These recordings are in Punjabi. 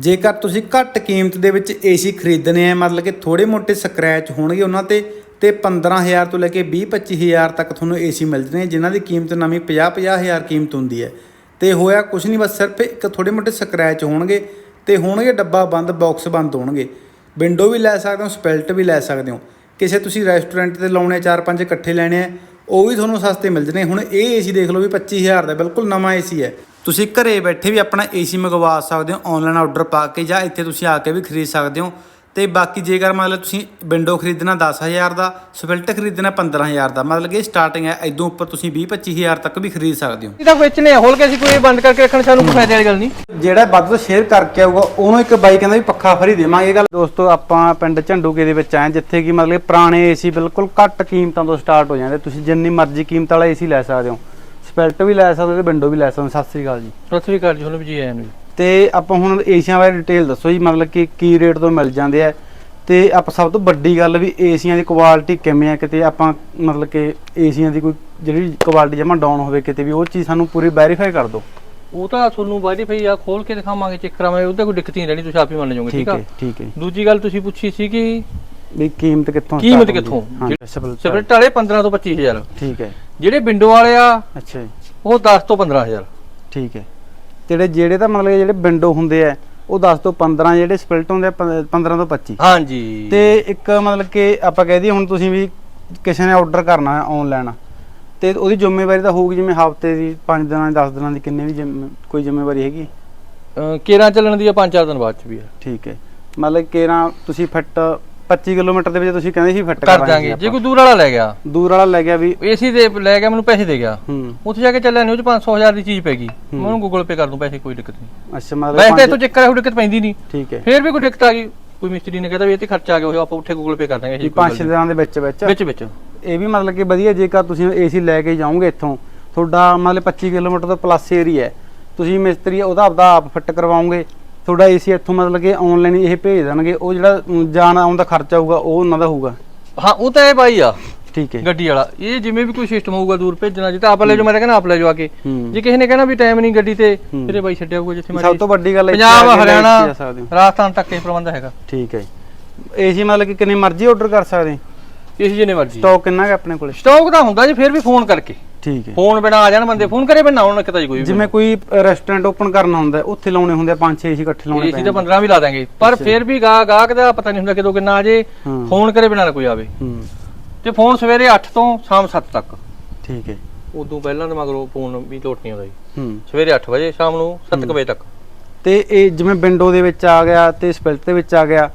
ਜੇਕਰ ਤੁਸੀਂ ਘੱਟ ਕੀਮਤ ਦੇ ਵਿੱਚ ਏਸੀ ਖਰੀਦਣੇ ਆ ਮਤਲਬ ਕਿ ਥੋੜੇ ਮੋਟੇ ਸਕ੍ਰੈਚ ਹੋਣਗੇ ਉਹਨਾਂ ਤੇ ਤੇ 15000 ਤੋਂ ਲੈ ਕੇ 20 25000 ਤੱਕ ਤੁਹਾਨੂੰ ਏਸੀ ਮਿਲ ਜਣੇ ਜਿਨ੍ਹਾਂ ਦੀ ਕੀਮਤ ਨਵੀਂ 50 50000 ਕੀਮਤ ਹੁੰਦੀ ਹੈ। ਤੇ ਹੋਇਆ ਕੁਝ ਨਹੀਂ ਬਸ ਸਿਰਫ ਇੱਕ ਥੋੜੇ ਮੋਟੇ ਸਕ੍ਰੈਚ ਹੋਣਗੇ ਤੇ ਹੋਣਗੇ ਡੱਬਾ ਬੰਦ ਬਾਕਸ ਬੰਦ ਹੋਣਗੇ। ਵਿੰਡੋ ਵੀ ਲੈ ਸਕਦੇ ਹੋ ਸਪੈਲਟ ਵੀ ਲੈ ਸਕਦੇ ਹੋ। ਕਿਸੇ ਤੁਸੀਂ ਰੈਸਟੋਰੈਂਟ ਤੇ ਲਾਉਣੇ ਆ, ਚਾਰ ਪੰਜ ਇਕੱਠੇ ਲੈਣੇ ਆ ਉਹ ਵੀ ਤੁਹਾਨੂੰ ਸਸਤੇ ਮਿਲ ਜਣੇ। ਹੁਣ ਇਹ ਏਸੀ ਦੇਖ ਲਓ ਵੀ 25000 ਦਾ ਬਿਲਕੁਲ ਨਵਾਂ ਏਸੀ ਹੈ। ਤੁਸੀਂ ਘਰੇ ਬੈਠੇ ਵੀ ਆਪਣਾ ਏਸੀ ਮੰਗਵਾ ਸਕਦੇ ਹੋ ਆਨਲਾਈਨ ਆਰਡਰ ਪਾ ਕੇ ਜਾਂ ਇੱਥੇ ਤੁਸੀਂ ਆ ਕੇ ਵੀ ਖਰੀਦ ਸਕਦੇ ਹੋ। ਤੇ ਬਾਕੀ ਜੇਕਰ ਮਤਲਬ ਤੁਸੀਂ ਵਿੰਡੋ ਖਰੀਦਣਾ 10000 ਦਾ ਸਪਿਲਟ ਖਰੀਦਣਾ 15000 ਦਾ ਮਤਲਬ ਕਿ ਸਟਾਰਟਿੰਗ ਹੈ ਇਦੋਂ ਉੱਪਰ ਤੁਸੀਂ 20 25000 ਤੱਕ ਵੀ ਖਰੀਦ ਸਕਦੇ ਹੋ। ਇਹ ਤਾਂ ਵੇਚਨੇ ਹੋਲ ਕੇ ਅਸੀਂ ਕੋਈ ਬੰਦ ਕਰਕੇ ਰੱਖਣ ਸਾਨੂੰ ਕੋਈ ਫਾਇਦੇ ਵਾਲੀ ਗੱਲ ਨਹੀਂ। ਜਿਹੜਾ ਵੱਧ ਤੋਂ ਸ਼ੇਅਰ ਕਰਕੇ ਆਊਗਾ ਉਹਨੂੰ ਇੱਕ ਬਾਈ ਕਹਿੰਦਾ ਵੀ ਪੱਖਾ ਫਰੀ ਦੇਵਾਂਗੇ ਇਹ ਗੱਲ। ਦੋਸਤੋ ਆਪਾਂ ਪਿੰਡ ਝੰਡੂਕੇ ਦੇ ਵਿੱਚ ਆਏ ਜਿੱਥੇ ਕਿ ਮਤਲਬ ਕਿ ਪੁਰਾਣੇ ਏਸੀ ਬਿਲਕੁਲ ਘੱਟ ਕੀਮਤਾਂ ਤੋਂ ਸਟਾਰਟ ਹੋ ਜਾਂਦੇ। ਤੁਸੀਂ ਜਿੰਨੀ ਮਰਜ਼ੀ ਕੀਮਤ ਵਾਲਾ ਏਸੀ ਲੈ ਸਕਦੇ ਹੋ। ਸਪੈਲਟ ਵੀ ਲੈ ਸਕਦੇ ਤੇ ਵਿੰਡੋ ਵੀ ਲੈ ਸਕਦੇ ਸਤਿ ਸ੍ਰੀ ਅਕਾਲ ਜੀ। ਸਤਿ ਸ੍ਰੀ ਅਕਾਲ ਜੀ ਤੁਹਾਨੂੰ ਵੀ ਜੀ ਆਇਆਂ ਨੂੰ ਜੀ। ਤੇ ਆਪਾਂ ਹੁਣ ਏਸੀਆਂ ਬਾਰੇ ਡਿਟੇਲ ਦੱਸੋ ਜੀ ਮਤਲਬ ਕਿ ਕੀ ਰੇਟ ਤੋਂ ਮਿਲ ਜਾਂਦੇ ਆ। ਤੇ ਆਪਾਂ ਸਭ ਤੋਂ ਵੱਡੀ ਗੱਲ ਵੀ ਏਸੀਆਂ ਦੀ ਕੁਆਲਿਟੀ ਕਿਵੇਂ ਆ ਕਿਤੇ ਆਪਾਂ ਮਤਲਬ ਕਿ ਏਸੀਆਂ ਦੀ ਕੋਈ ਜਿਹੜੀ ਕੁਆਲਿਟੀ ਜਮਾ ਡਾਊਨ ਹੋਵੇ ਕਿਤੇ ਵੀ ਉਹ ਚੀਜ਼ ਸਾਨੂੰ ਪੂਰੀ ਵੈਰੀਫਾਈ ਕਰ ਦਿਓ। ਉਹ ਤਾਂ ਤੁਹਾਨੂੰ ਵਾਈਫਾਈ ਆ ਖੋਲ ਕੇ ਦਿਖਾਵਾਂਗੇ ਚੈੱਕ ਕਰਾਵਾਂਗੇ ਉਹਦਾ ਕੋਈ ਦਿੱਕਤ ਨਹੀਂ ਰਹਿਣੀ ਤੁਸੀਂ ਆਪ ਹੀ ਮੰਨ ਜਾਓਗੇ ਠੀਕ ਹੈ ਠੀਕ ਹੈ ਦੂਜੀ ਗੱਲ ਤੁਸੀਂ ਪੁੱਛੀ ਸੀ ਕਿ ਵੀ ਕੀਮਤ ਕਿੱਥੋਂ ਕੀਮਤ start ਹੁੰਦੀ ਹੈ? ਕਿੱਥੋਂ? ਹਾਂ ਜਿਹੜੀ- ਸਪਲ ਸਪਰਿਟ ਵਾਲੇ 15 ਤੋਂ 25000 ਠੀਕ ਹੈ। ਜਿਹੜੇ ਵਿੰਡੋ ਵਾਲੇ ਆ ਅੱਛਾ ਜੀ। ਉਹ 10 ਤੋਂ 15000 ਠੀਕ ਹੈ। ਜਿਹੜੇ ਜਿਹੜੇ ਤਾਂ ਮਤਲਬ ਜਿਹੜੇ ਵਿੰਡੋ ਹੁੰਦੇ ਆ ਉਹ 10 ਤੋਂ 15 ਜਿਹੜੇ ਸਪਿਲਟ ਹੁੰਦੇ ਆ ਪ- 15 ਤੋਂ 25 ਹਾਂਜੀ। ਤੇ ਇੱਕ ਮਤਲਬ ਕਿ ਆਪਾਂ ਕਹਿ ਦਈਏ ਹੁਣ ਤੁਸੀਂ ਵੀ ਕਿਸੇ ਨੇ ਆਰਡਰ ਕਰਨਾ ਹੈ ਆਨਲਾਈਨ ਤੇ ਉਹਦੀ ਜ਼ਿੰਮੇਵਾਰੀ ਤਾਂ ਹੋਊਗੀ ਜਿਵੇਂ ਹਫ਼ਤੇ ਦੀ 5 ਦਿਨਾਂ ਦੀ 10 ਦਿਨਾਂ ਦੀ ਕਿੰਨੇ ਵੀ ਕੋਈ ਜ਼ਿੰਮੇਵਾਰੀ ਹੈਗੀ? ਕੇਰਾਂ ਚੱਲਣ ਦੀ ਆ 5-4 ਦਿਨ ਬਾਅਦ ਚ ਵੀ ਆ। ਠੀਕ ਹੈ। ਮਤਲਬ ਕਿ ਨਾ ਤੁਸੀਂ ਫਿੱਟ 25 ਕਿਲੋਮੀਟਰ ਦੇ ਵਿੱਚ ਤੁਸੀਂ ਕਹਿੰਦੇ ਸੀ ਫਿੱਟ ਕਰ ਦਾਂਗੇ। ਜੇ ਕੋਈ ਦੂਰ ਵਾਲਾ ਲੈ ਗਿਆ। ਦੂਰ ਵਾਲਾ ਲੈ ਗਿਆ ਵੀ ਏਸੀ ਦੇ ਲੈ ਗਿਆ ਮੈਨੂੰ ਪੈਸੇ ਦੇ ਗਿਆ। ਹੂੰ। ਉੱਥੇ ਜਾ ਕੇ ਚੱਲਿਆ ਨਹੀਂ ਉਹ ਚ 500000 ਦੀ ਚੀਜ਼ ਪੈ ਗਈ। ਮੈਂ ਉਹਨੂੰ ਗੂਗਲ ਪੇ ਕਰ ਦੂੰ ਪੈਸੇ ਕੋਈ ਦਿੱਕਤ ਨਹੀਂ। ਅੱਛਾ ਮਤਲਬ ਵੈਸੇ ਤਾਂ ਪੰਜ- ਇੱਥੋਂ ਚੈੱਕ ਕਰਿਆ ਕੋਈ ਦਿੱਕਤ ਪੈਂਦੀ ਨਹੀਂ। ਠੀਕ ਹੈ। ਫੇਰ ਵੀ ਕੋਈ ਦਿੱਕਤ ਆ ਗਈ। ਕੋਈ ਮਿਸਤਰੀ ਨੇ ਕਹਿੰਦਾ ਵੀ ਇਹ ਤੇ ਖਰਚਾ ਆ ਗਿਆ ਹੋਇਆ ਆਪਾਂ ਉੱਥੇ ਗੂਗਲ ਪੇ ਕਰ ਦਾਂਗੇ ਕੋਈ 5 ਗੱਲ ਦਿਨਾਂ ਦੇ ਵਿੱਚ ਵਿੱਚ। ਵਿੱਚ ਵਿੱਚ। ਇਹ ਵੀ ਮਤਲਬ ਕਿ ਵਧੀਆ ਜੇਕਰ ਤੁਸੀਂ ਏਸੀ ਲੈ ਕੇ ਜਾਓਗੇ ਇੱਥੋਂ ਤੁਹਾਡਾ ਮਤਲਬ 25 ਕਿਲੋਮੀਟਰ ਤੋਂ ਪਲੱਸ ਏਰੀਆ ਹੈ। ਤੁਸੀਂ ਮਿਸਤਰੀ ਉਹਦਾ ਆਪਦਾ ਆਪ ਫਿੱਟ ਕਰਵਾਓਗੇ। ਤੁਹਾਡਾ ਏਸੀ ਇੱਥੋਂ ਮਤਲਬ ਕਿ ਆਨਲਾਈਨ ਇਹ ਭੇਜ ਦੇਣਗੇ ਉਹ ਜਿਹੜਾ ਜਾਣ ਆਉਣ ਦਾ ਖਰਚਾ ਹੋਊਗਾ ਉਹ ਉਹਨਾਂ ਦਾ ਹੋਊਗਾ। ਹਾਂ ਉਹ ਤਾਂ ਇਹ ਬਾਈ ਆ। ਠੀਕ ਹੈ। ਗੱਡੀ ਵਾਲਾ। ਇਹ ਜਿਵੇਂ ਵੀ ਕੋਈ ਸਿਸਟਮ ਹੋਊਗਾ ਦੂਰ ਭੇਜਣਾ ਜਿੱਤਾ ਆਪ ਲੈ ਜਾਓ ਮੈਂ ਤਾਂ ਕਹਿੰਦਾ ਆਪ ਲੈ ਜਾਓ ਆ ਕੇ। ਜੇ ਕਿਸੇ ਨੇ ਕਹਿਣਾ ਵੀ ਟਾਈਮ ਨਹੀਂ ਗੱਡੀ ਤੇ। ਤੇਰੇ ਬਾਈ ਛੱਡਿਆ ਹੋਊਗਾ ਜਿੱਥੇ ਸਭ ਤੋਂ ਵੱਡੀ ਗੱਲ ਪੰਜਾਬ ਹਰਿਆਣਾ ਜਾ। ਰਾਜਸਥਾਨ ਤੱਕ ਇਹ ਪ੍ਰਬੰਧ ਹੈਗਾ। ਠੀਕ ਹੈ ਏਸੀ ਮਤਲਬ ਕਿ ਕਿੰਨੇ ਮਰਜ਼ੀ ਆਰਡਰ ਕਰ ਸਕਦੇ ਇਸ ਜਿਹਨੇ ਮਰਜ਼ੀ। ਸਟਾਕ ਕਿੰਨਾ ਹੈ ਆਪਣੇ ਕੋਲੇ? ਸਟਾਕ ਤਾਂ ਹੁੰਦਾ ਜੀ ਫਿਰ ਵੀ ਫੋਨ ਕਰਕੇ। ਠੀਕ ਹੈ। ਫੋਨ ਬਿਨਾ ਆ ਜਾਣ ਬੰਦੇ ਫੋਨ ਕਰੇ ਬਿਨਾ ਆਉਣ ਕਿਤਾ ਜੀ ਕੋਈ ਜਿਵੇਂ ਕੋਈ ਰੈਸਟੋਰੈਂਟ ਓਪਨ ਕਰਨਾ ਹੁੰਦਾ ਉੱਥੇ ਲਾਉਣੇ ਹੁੰਦੇ ਆ ਪੰਜ ਛੇ ਏਸੀ ਇਕੱਠੇ ਲਾਉਣੇ ਏਸੀ ਤਾਂ 15 ਵੀ ਲਾ ਦਾਂਗੇ ਪਰ ਫਿਰ ਵੀ ਗਾ ਗਾਹਕ ਦਾ ਪਤਾ ਨਹੀਂ ਹੁੰਦਾ ਕਿਦੋਂ ਕਿੰਨਾ ਆ ਜੇ। ਫੋਨ ਕਰੇ ਬਿਨਾ ਨਾ ਕੋਈ ਆਵੇ। ਤੇ ਫੋਨ ਸਵੇਰੇ 8 ਤੋਂ ਸ਼ਾਮ 7 ਤੱਕ। ਠੀਕ ਹੈ। ਉਦੋਂ ਪਹਿਲਾਂ ਤਾਂ ਮਗਰੋਂ ਫੋਨ ਵੀ ਲੋਟ ਨਹੀਂ ਆਉਂਦਾ ਜੀ। ਸਵੇਰੇ 8 ਵਜੇ ਸ਼ਾਮ ਨੂੰ 7 ਵਜੇ ਤੱਕ। ਤੇ ਇਹ ਜਿਵੇਂ ਵਿੰਡੋ ਦੇ ਵਿੱਚ ਆ ਗਿਆ ਤੇ ਸਪਿਲਟ ਦੇ ਵਿੱਚ ਆ ਗਿਆ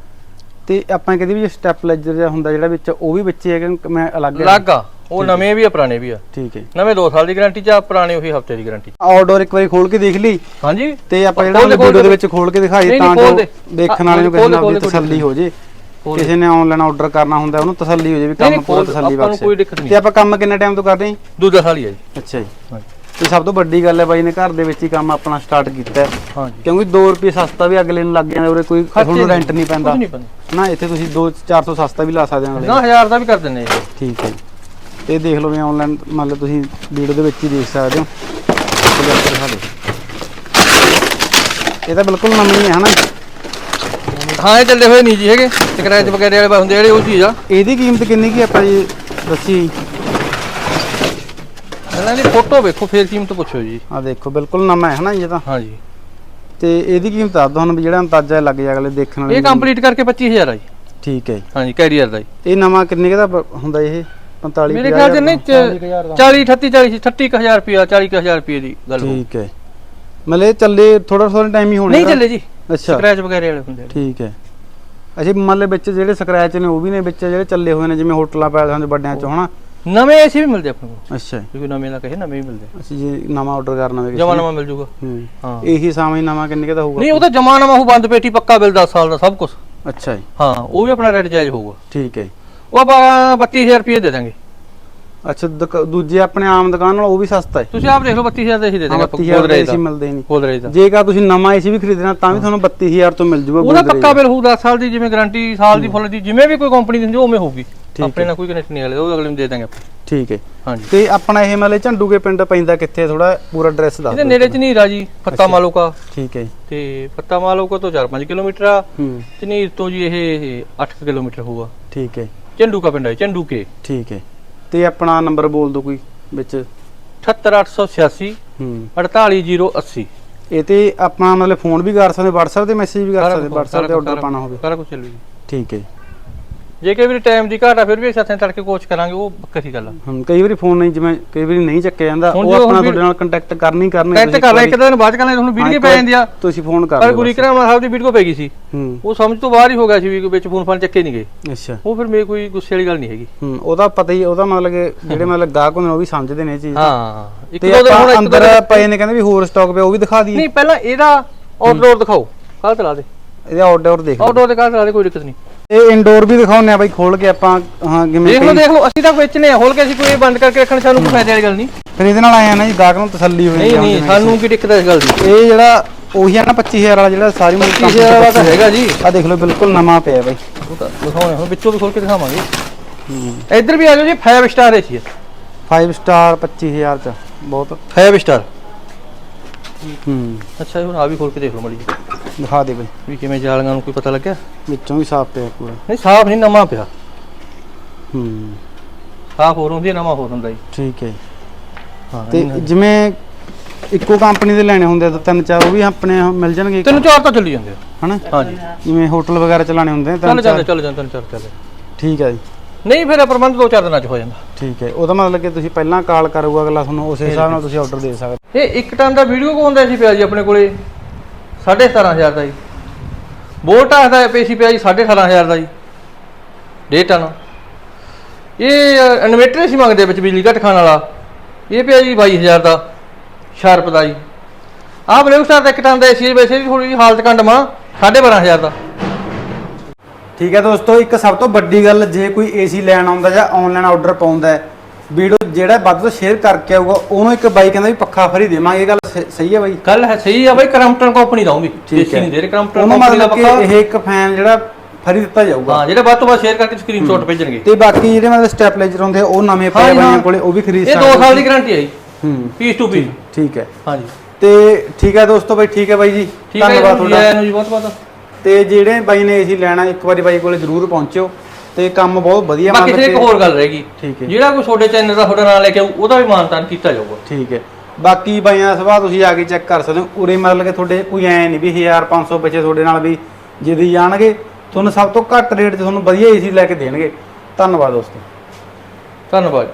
ਤੇ ਆਪਾਂ ਕਹਿੰਦੇ ਵੀ ਸਟੈਪਲਾਈਜ਼ਰ ਜਿਹਾ ਹੁੰਦਾ ਜਿਹੜਾ ਵਿੱਚ ਉਹ ਵੀ ਵਿੱਚ ਹੀ ਹੈ ਕਿ ਮੈਂ ਅਲੱਗ ਹੈ? ਲੱਗ ਆ। ਉਹ ਨਵੇਂ ਵੀ ਆ ਪੁਰਾਣੇ ਵੀ ਆ। ਠੀਕ ਹੈ ਨਵੇਂ 2 ਸਾਲ ਦੀ ਗਾਰੰਟੀ ਚ ਆ ਪੁਰਾਣੇ ਉਹੀ ਹਫ਼ਤੇ ਦੀ ਗਾਰੰਟੀ। ਆਊਟਡੋਰ ਇੱਕ ਵਾਰੀ ਖੋਲ ਕੇ ਦੇਖ ਲਈ। ਹਾਂਜੀ। ਤੇ ਆਪਾਂ ਜਿਹੜਾ ਵੀਡੀਓ ਦੇ। ਵਿੱਚ ਖੋਲ ਕੇ ਦਿਖਾਈ ਤਾਂ ਜੋ। ਦੇਖਣ ਵਾਲੇ ਨੂੰ ਕਿਸੇ ਨਾਲ ਵੀ ਤਸੱਲੀ ਹੋ ਜੇ। ਕਿਸੇ ਨੇ ਆਨਲਾਈਨ ਆਰਡਰ ਕਰਨਾ ਹੁੰਦਾ ਉਹਨੂੰ ਤਸੱਲੀ ਹੋ ਜੇ ਵੀ ਕੰਮ ਪੂਰਾ ਤਸੱਲੀ ਬਖਸ਼ ਕੋਈ ਦਿੱਕਤ ਨਹੀਂ। ਤੇ ਆਪਾਂ ਕੰਮ ਕਿੰਨੇ ਟਾਈਮ ਤੋਂ ਕਰ ਰਹੇ ਹਾਂ ਦੂਜਾ ਸਾਲ ਹੀ ਆ ਜੀ। ਅੱਛਾ ਜੀ। ਤੇ ਸਭ ਤੋਂ ਵੱਡੀ ਗੱਲ ਹੈ ਬਾਈ ਨੇ ਘਰ ਦੇ ਵਿੱਚ ਹੀ ਕੰਮ ਆਪਣਾ ਸਟਾਰਟ ਕੀਤਾ ਹੈ। ਕਿਉਂਕਿ 2 ਰੁਪਏ ਸਸਤਾ ਵੀ ਅਗਲੇ ਨੂੰ ਲੱਗ ਜਾਂਦਾ ਉਰੇ ਕੋਈ ਤੁਹਾਨੂੰ ਰੈਂਟ ਨਹੀਂ ਪੈਂਦਾ। ਨਾ ਇੱਥੇ ਤੁਸੀਂ 2 400 ਸਸਤਾ ਵੀ ਲਾ ਸਕਦੇ ਹੋ ਨਾ 1000 ਦਾ ਵੀ ਕਰ ਦਿੰਦੇ ਠੀਕ ਹੈ ਜੀ। ਤੇ ਦੇਖ ਲਓ ਵੀ ਆਨਲਾਈਨ ਮੰਨ ਲਓ ਤੁਸੀਂ ਵੀਡੀਓ ਦੇ ਵਿੱਚ ਹੀ ਦੇਖ ਸਕਦੇ ਹੋ। ਇਹ ਤਾਂ ਬਿਲਕੁਲ ਨਵੀਂ ਹੈ ਹਨਾ? ਹਾਂ ਇਹ ਚੱਲੇ ਹੋਏ ਨਹੀਂ ਜੀ ਹੈਗੇ। ਸਕ੍ਰੈਚ ਵਗੈਰੇ ਵਾਲੇ ਹੁੰਦੇ ਜਿਹੜੇ ਉਹ ਚੀਜ਼ ਆ। ਇਹਦੀ ਕੀਮਤ ਕਿੰਨੀ ਕੀ ਆਪਾਂ ਜੀ ਦੱਸੀ। ਇਹਨਾਂ ਦੀ ਫੋਟੋ ਵੇਖੋ ਫੇਰ ਕੀਮਤ ਪੁੱਛੋ ਜੀ। ਆ ਦੇਖੋ ਬਿਲਕੁਲ ਨਵਾਂ ਹੈ ਹਨਾ ਇਹ ਤਾਂ? ਹਾਂਜੀ ਤੇ ਇਹਦੀ ਕੀਮਤ ਦੱਸ ਦੋ ਹੁਣ ਜਿਹੜਾ ਅੰਦਾਜ਼ਾ ਲੱਗ ਜਾ ਅਗਲੇ ਦੇਖਣ ਵਾਲੇ ਇਹ। ਕੰਪਲੀਟ ਕਰਕੇ 25000 ਆ ਜੀ। ਠੀਕ ਹੈ ਜੀ। ਹਾਂਜੀ ਕੈਰੀਅਰ ਦਾ ਜੀ। ਇਹ ਨਵਾਂ ਕਿੰਨੇ ਦਾ ਹੁੰਦਾ ਇਹ? 45 ਮੇਰੇ ਖਿਆਲ ਚ ਨਹੀਂ 40000 ਦਾ। 40 38 40 38000 ਰੁਪਿਆ 40000 ਰੁਪਏ ਦੀ ਗੱਲ। ਠੀਕ ਹੈ। ਮਤਲਬ ਇਹ ਚੱਲੇ ਥੋੜਾ ਥੋੜਾ ਟਾਈਮ ਹੀ ਹੋਣਾ ਨਹੀਂ ਚੱਲੇ ਜੀ। ਅੱਛਾ। ਸਕ੍ਰੈਚ ਵਗੈਰੇ ਵਾਲੇ ਹੁੰਦੇ। ਠੀਕ ਹੈ। ਅੱਛਾ ਮੰਨ ਲਓ ਵਿੱਚ ਜਿਹੜੇ ਸਕ੍ਰੈਚ ਨੇ ਉਹ ਵੀ ਨੇ ਵਿੱਚ ਜਿਹੜੇ ਚੱਲੇ ਹੋਏ ਨੇ ਜਿਵੇਂ ਹੋਟਲਾਂ ਪੈਲਸਾਂ ਦੇ ਵੱਡਿਆਂ ਚ ਹਨਾ? ਨਵੇਂ ਏਸੀ ਵੀ ਮਿਲਦੇ ਆਪਣੇ ਕੋਲ ਅੱਛਾ। ਕੋਈ ਨਵੇਂ ਦਾ ਕਹੇ ਨਵੇਂ ਵੀ ਮਿਲਦੇ। ਅਸੀਂ ਜੇ ਨਵਾਂ ਆਰਡਰ ਕਰਨਾ ਹੋਵੇ ਜਮਾ ਨਵਾਂ ਮਿਲ ਜੂਗਾ। ਹੂੰ। ਹਾਂ। ਇਹੀ ਸਾਵੇਂ ਨਵਾਂ ਕਿੰਨੇ ਦਾ ਹੋਊਗਾ? ਨਹੀਂ ਉਹ ਤਾਂ ਜਮਾ ਨਵਾਂ ਉਹ ਬੰਦ ਪੇਟੀ ਪੱਕਾ ਬਿੱਲ 10 ਸਾਲ ਦਾ ਸਭ ਕੁਝ ਅੱਛਾ ਜੀ। ਹਾਂ ਉਹ ਵੀ ਆਪਣਾ ਰੇਟ ਜਾਇਜ਼ ਹੋਊਗਾ। ਠੀਕ ਹੈ। ਉਹ ਆਪਾਂ 32000 ਰੁਪਏ ਦੇ ਦਾਂਗੇ। ਅੱਛਾ ਦੁਕ- ਦੂਜੇ ਆਪਣੇ ਆਮ ਦੁਕਾਨ ਨਾਲ ਉਹ ਵੀ ਸਸਤਾ ਹੈ। ਤੁਸੀਂ ਆਪ ਦੇਖ ਲਓ 32000 ਦਾ ਹੀ ਦੇ ਦਾਂਗੇ ਆਪਾਂ 32000 ਦਾ ਏਸੀ ਮਿਲਦੇ ਨਹੀਂ। ਗੋਦਰੇਜ ਦਾ। ਜੇਕਰ ਤੁਸੀਂ ਨਵਾਂ ਏਸੀ ਵੀ ਖਰੀਦਣਾ ਤਾਂ ਵੀ ਤੁਹਾਨੂੰ 32000 ਤੋਂ ਮਿਲ ਜੂਗਾ ਉਹਦਾ ਪੱਕਾ ਬਿੱਲ ਹੋਊ 10 ਸਾਲ ਦੀ ਜਿਵੇਂ ਗਾਰੰਟੀ ਸਾਲ ਦੀ ਫੁੱਲ ਦੀ ਜਿਵੇਂ ਵੀ ਕੋਈ ਕੰਪਨੀ ਦਿੰਦੀ ਉਵੇਂ ਹੋਊਗੀ। ਆਪਣੇ ਨਾਲ ਕੋਈ ਕਨੈਕਟ ਨਹੀਂ ਹਲੇ ਉਹ ਅਗਲੇ ਨੂੰ ਦੇ ਦਾਂਗੇ ਆਪਾਂ। ਠੀਕ ਹੈ। ਹਾਂਜੀ। ਤੇ ਆਪਣਾ ਇਹ ਮਤਲਬ ਝੰਡੂਗੇ ਪਿੰਡ ਪੈਂਦਾ ਕਿੱਥੇ ਥੋੜਾ ਪੂਰਾ ਐਡਰੈਸ ਦੱਸ ਇਹਦੇ ਦਿਓ ਨੇੜੇ ਝਨੀਰ ਆ ਜੀ ਪੱਤਾ ਮਾਲੋਕਾ। ਠੀਕ ਹੈ ਜੀ। ਤੇ ਪੱਤਾ ਮਾਲੋਕਾ ਤੋਂ 4-5 ਕਿਲੋਮੀਟਰ ਆ। ਹੂੰ। ਝਨੀਰ ਤੋਂ ਜੀ ਇਹ 8 ਕਿਲੋਮੀਟਰ ਹੋਊਗਾ। ਠੀਕ ਹੈ। ਝੰਡੂ ਕਾ ਪਿੰਡ ਹੈ ਝੰਡੂ ਕੇ। ਠੀਕ ਹੈ। ਤੇ ਆਪਣਾ ਨੰਬਰ ਬੋਲ ਦਿਓ ਕੋਈ ਵਿੱਚ। 78886 ਹੂੰ। 48080 ਇਹ ਤੇ ਆਪਣਾ ਮਤਲਬ ਫੋਨ ਵੀ ਕਰ ਸਕਦੇ WhatsApp ਤੇ ਮੈਸੇਜ ਵੀ ਕਰ ਸਕਦੇ WhatsApp ਤੇ ਆਰਡਰ ਪਾਣਾ ਹੋਵੇ। ਸਾਰਾ ਕੁਝ ਚੱਲੂ ਜੀ। ਠੀਕ ਹੈ ਜੇ। ਕਈ ਵਾਰੀ ਟਾਈਮ ਦੀ ਘਾਟ ਆ ਫਿਰ ਵੀ ਸਾਥੇ ਤੜਕੇ ਕੋਚ ਕਰਾਂਗੇ ਉਹ ਬੱਕਰੀ ਗੱਲ। ਆ ਕਈ ਵਾਰੀ ਫੋਨ ਨਹੀਂ ਜਿਵੇਂ ਕਈ ਵਾਰੀ ਨਹੀਂ ਚੱਕਿਆ ਜਾਂਦਾ ਹੁਣ ਉਹ ਜੋ ਆਪਣਾ ਹੁਣ ਤੁਹਾਡੇ ਨਾਲ ਕੰਟੈਕਟ ਕਰਨੀ ਕਰਨੀ ਕੈਟ ਕਰ ਇੱਕ ਦਿਨ ਬਾਅਦ ਕਰਾਂਗੇ ਤੁਹਾਨੂੰ ਵੀਡੀਓ ਪੈ ਜਾਂਦੀ ਆ। ਤੁਸੀਂ ਫੋਨ ਕਰ ਪਰ ਗੁਰੀ। ਕਰਾਮਾ ਸਾਹਿਬ ਦੀ ਵੀਡੀਓ ਪੈ ਗਈ ਸੀ। ਹੂੰ। ਉਹ ਸਮਝ ਤੋਂ ਬਾਹਰ ਹੀ ਹੋ ਗਿਆ ਸੀ ਵੀ ਵਿੱਚ ਫੋਨ ਫਾਨ ਚੱਕੇ ਨਹੀਂ ਗਏ। ਅੱਛਾ। ਉਹ ਫਿਰ ਮੇਰੇ ਕੋਈ ਗੁੱਸੇ ਵਾਲੀ ਗੱਲ ਨਹੀਂ ਹੈਗੀ। ਹੂੰ ਉਹਦਾ ਪਤਾ ਹੀ ਉਹਦਾ ਮਤਲਬ ਕਿ ਜਿਹੜੇ ਮਤਲਬ ਗਾਹਕ ਹੁੰਦੇ ਨੇ ਉਹ ਵੀ ਸਮਝਦੇ ਨੇ ਇਹ ਚੀਜ਼। ਹਾਂ ਇੱਕ ਤੇ ਦੋ ਦਿਨ ਹੁਣ ਆਪਾਂ ਇੱਕ ਅੰਦਰ ਦਿਨ- ਪਏ ਨੇ ਕਹਿੰਦੇ ਵੀ ਹੋਰ ਸਟਾਕ ਪਿਆ ਉਹ ਵੀ ਦਿਖਾ ਦਈਏ। ਨਹੀਂ ਪਹਿਲਾਂ ਇਹਦਾ ਆਊਟਡੋਰ ਦਿਖਾਓ ਕੱਲ ਚਲਾ ਦੇ। ਇਹਦਾ ਆਰਡਰ ਦੇਖ ਲਓ। ਆਊਟਡੋਰ ਦੇ ਕੱਲ ਚਲਾ ਦੇ ਕੋਈ ਦਿੱਕਤ ਨਹੀਂ ਇਹ ਇਨਡੋਰ ਵੀ ਦਿਖਾਉਂਦੇ ਆ ਬਾਈ ਖੋਲ ਕੇ ਆਪਾਂ ਹਾਂ ਕਿਵੇਂ ਦੇਖ ਲਓ ਦੇਖ ਲਓ ਅਸੀਂ ਤਾਂ ਵੇਚਨੇ ਆ ਹੋਲ ਕੇ ਅਸੀਂ ਕੋਈ ਬੰਦ ਕਰਕੇ ਰੱਖਣ ਸਾਨੂੰ ਕੋਈ ਫਾਇਦੇ ਵਾਲੀ ਗੱਲ ਨਹੀਂ। ਫਿਰ ਇਹਦੇ ਨਾਲ ਆਇਆ ਨਾ ਜੀ ਗਾਹਕ ਨੂੰ ਤਸੱਲੀ ਹੋਈ ਨਹੀਂ ਨਹੀਂ ਸਾਨੂੰ ਕੀ ਦਿੱਕਤ ਇਸ ਗੱਲ ਦੀ? ਇਹ ਜਿਹੜਾ ਉਹੀ ਆ ਨਾ 25000 ਵਾਲਾ ਜਿਹੜਾ ਸਾਰੀ ਮੁੱਲ ਕਿਸੇ ਵਾਲਾ ਤਾਂ ਹੈਗਾ ਜੀ। ਆ ਦੇਖ ਲਓ ਬਿਲਕੁਲ ਨਵਾਂ ਪਿਆ ਬਾਈ। ਉਹ ਤਾਂ ਦਿਖਾਉਣੇ ਹੁਣ ਵਿੱਚੋਂ ਵੀ ਖੋਲ ਕੇ ਦਿਖਾਵਾਂਗੇ। ਇੱਧਰ ਵੀ ਆ ਜਾਓ ਜੀ 5 ਸਟਾਰ ਏਸੀ 5 ਸਟਾਰ 25000 ਚ ਬਹੁਤ। 5 ਸਟਾਰ ਹੂੰ। ਅੱਛਾ ਜੀ ਹੁਣ ਆ ਵੀ ਖੋਲ ਕੇ ਦੇਖ ਲਓ ਮੜੀ ਦਿਖਾ ਦੇ ਬਾਈ। ਵੀ ਕਿਵੇਂ ਜਾਲੀਆਂ ਨੂੰ ਕੋਈ ਪਤਾ ਲੱਗਿਆ? ਵਿੱਚੋਂ ਵੀ ਸਾਫ਼ ਪਿਆ ਪੂਰਾ। ਨਹੀਂ ਸਾਫ਼ ਨਹੀਂ ਨਵਾਂ ਪਿਆ। ਹੂੰ। ਸਾਫ਼ ਹੋਰ ਹੁੰਦੀ ਹੈ ਨਵਾਂ ਹੋਰ ਹੁੰਦਾ ਜੀ। ਠੀਕ ਹੈ ਹਾਂ ਤੇ ਜਿਵੇਂ ਇੱਕੋ ਕੰਪਨੀ ਦੇ ਲੈਣੇ ਹੁੰਦੇ ਆ ਤਾਂ ਤਿੰਨ ਚਾਰ ਉਹ ਵੀ ਆਪਣੇ ਮਿਲ ਜਾਣਗੇ ਤਿੰਨ ਚਾਰ ਤਾਂ ਚੱਲੀ ਜਾਂਦੇ ਆ। ਹਨਾ? ਹਾਂਜੀ। ਜਿਵੇਂ ਹੋਟਲ ਵਗੈਰਾ ਚਲਾਣੇ ਹੁੰਦੇ ਆ ਚੱਲ ਜਾਂਦੇ ਚਾਰ? ਚੱਲ ਜਾਂਦੇ ਤਿੰਨ ਚਾਰ ਚੱਲ ਠੀਕ ਹੈ ਜੀ। ਨਹੀਂ ਫਿਰ ਪ੍ਰਬੰਧ ਦੋ ਚਾਰ ਦਿਨਾਂ ਚ ਹੋ ਜਾਂਦਾ। ਠੀਕ ਹੈ ਉਹਦਾ ਮਤਲਬ ਕਿ ਤੁਸੀਂ ਪਹਿਲਾਂ ਕਾਲ ਕਰੂਗਾ ਅਗਲਾ ਤੁਹਾਨੂੰ ਉਸੇ ਹਿਸਾਬ ਨਾਲ ਤੁਸੀਂ ਆਰਡਰ ਦੇ ਸਕਦੇ ਇਹ ਇੱਕ ਟਨ ਦਾ ਵੀਡੀਓ ਕੋ ਹੁੰਦਾ ਸੀ ਪਿਆ ਜੀ ਆਪਣੇ ਕੋਲੇ? 17500 ਦਾ ਜੀ। ਵੋਲਟਾਸ ਦਾ ਪੇਸੀ ਪਿਆ ਜੀ 18500 ਦਾ ਜੀ। ਡੇਢ ਟਨ ਇਹ ਇਨਵੇਟਰ ਸੀ ਮੰਗਦੇ ਵਿੱਚ ਬਿਜਲੀ ਘੱਟ ਖਾਣ ਵਾਲਾ। ਇਹ ਪਿਆ ਜੀ 22000 ਦਾ ਸ਼ਾਰਪ ਦਾ ਜੀ। ਆਹ ਬਲੇਵ ਸਟਾਰ ਦਾ ਇੱਕ ਟਨ ਦਾ ਏਸੀ ਵੈਸੇ ਵੀ ਥੋੜੀ ਜਿਹੀ ਹਾਲਤ ਕੰਡਮਾ 12500 ਦਾ। ਠੀਕ ਹੈ ਦੋਸਤੋ, ਇੱਕ ਸਭ ਤੋਂ ਵੱਡੀ ਗੱਲ, ਜੇ ਕੋਈ ਏਸੀ ਲੈਣ ਆਉਂਦਾ ਜਾਂ ਆਨਲਾਈਨ ਆਰਡਰ ਪਾਉਂਦਾ ਵੀਡੀਓ ਜਿਹੜਾ ਵੱਧ ਤੋਂ ਸ਼ੇਅਰ ਕਰਕੇ ਆਊਗਾ, ਉਹਨੂੰ ਇੱਕ ਬਾਈ ਕਹਿੰਦਾ ਵੀ ਪੱਖਾ ਫਰੀ ਦੇਵਾਂਗੇ, ਇਹ ਗੱਲ ਸਹੀ ਹੈ ਬਾਈ? ਗੱਲ ਹੈ ਸਹੀ ਆ ਬਾਈ ਕ੍ਰਮਪਟਨ ਕੰਪਨੀ ਦਾ ਉਹ ਵੀ ਠੀਕ ਏਸੀ ਹੈ। ਨਹੀਂ ਦੇ ਰਹੇ ਕ੍ਰਮਪਟਨ ਉਹਨੂੰ ਕੰਪਨੀ ਦਾ ਮਤਲਬ ਕਿ ਪੱਕਾ ਇਹ ਇੱਕ ਫੈਨ ਜਿਹੜਾ ਫਰੀ ਦਿੱਤਾ ਜਾਊਗਾ। ਹਾਂ ਜਿਹੜਾ ਵੱਧ ਤੋਂ ਵੱਧ ਸ਼ੇਅਰ ਕਰਕੇ ਸਕਰੀਨਸ਼ਾਟ ਭੇਜਣਗੇ। ਤੇ ਬਾਕੀ ਜਿਹੜੇ ਮਤਲਬ ਸਟੈਪਲਾਈਜ਼ਰ ਹੁੰਦੇ ਆ ਉਹ ਨਵੇਂ ਪਏ ਬਾਈਆਂ ਹਾਂ। ਕੋਲੇ ਉਹ ਵੀ ਖਰੀਦ ਇਹ 2 ਸਕਦੇ ਸਾਲ ਦੀ ਗਾਰੰਟੀ ਹੈ ਜੀ। ਹੂੰ। ਪੀਸ ਟੂ ਪੀਸ ਠੀਕ ਹੈ। ਹਾਂਜੀ ਤੇ ਠੀਕ ਹੈ ਦੋਸਤੋ ਬਾਈ ਠੀਕ ਹੈ ਬਾਈ ਜੀ। ਹੈ ਧੰਨਵਾਦ ਤੁਹਾਡਾ। ਜੀ ਬਹੁਤ ਬਹੁਤ। ਤੇ ਜਿਹੜੇ ਬਾਈ ਨੇ ਏਸੀ ਲੈਣਾ ਇੱਕ ਵਾਰੀ ਬਾਈ ਕੋਲੇ ਜ਼ਰੂਰ ਪਹੁੰਚਿਓ। ਤੇ ਕੰਮ ਬਹੁਤ ਵਧੀਆ ਮਤਲਬ ਫਿਰ ਇੱਕ ਕਿ- ਹੋਰ ਗੱਲ ਰਹੇਗੀ ਹੈ। ਜਿਹੜਾ ਕੋਈ ਤੁਹਾਡੇ ਚੈਨਲ ਦਾ ਤੁਹਾਡਾ ਨਾਮ ਲੈ ਕੇ ਉਹਦਾ ਵੀ ਮਾਨਤਾਨ ਕੀਤਾ ਜਾਊਗਾ। ਠੀਕ ਹੈ। ਬਾਕੀ ਬਾਈਆਂ ਦਾ ਤੁਸੀਂ ਆ ਕੇ ਚੈੱਕ ਕਰ ਸਕਦੇ ਹੋ। ਉਰੇ ਮਤਲਬ ਕਿ ਤੁਹਾਡੇ ਕੋਈ ਐ ਨਹੀਂ ਵੀ 1500 ਬੱਚੇ ਤੁਹਾਡੇ ਨਾਲ ਵੀ ਜਿੱਦੀ ਜਾਣਗੇ, ਤੁਹਾਨੂੰ ਸਭ ਤੋਂ ਘੱਟ ਰੇਟ 'ਤੇ ਤੁਹਾਨੂੰ ਵਧੀਆ ਏਸੀ ਲੈ ਕੇ ਦੇਣਗੇ। ਧੰਨਵਾਦ ਦੋਸਤੋ। ਧੰਨਵਾਦ।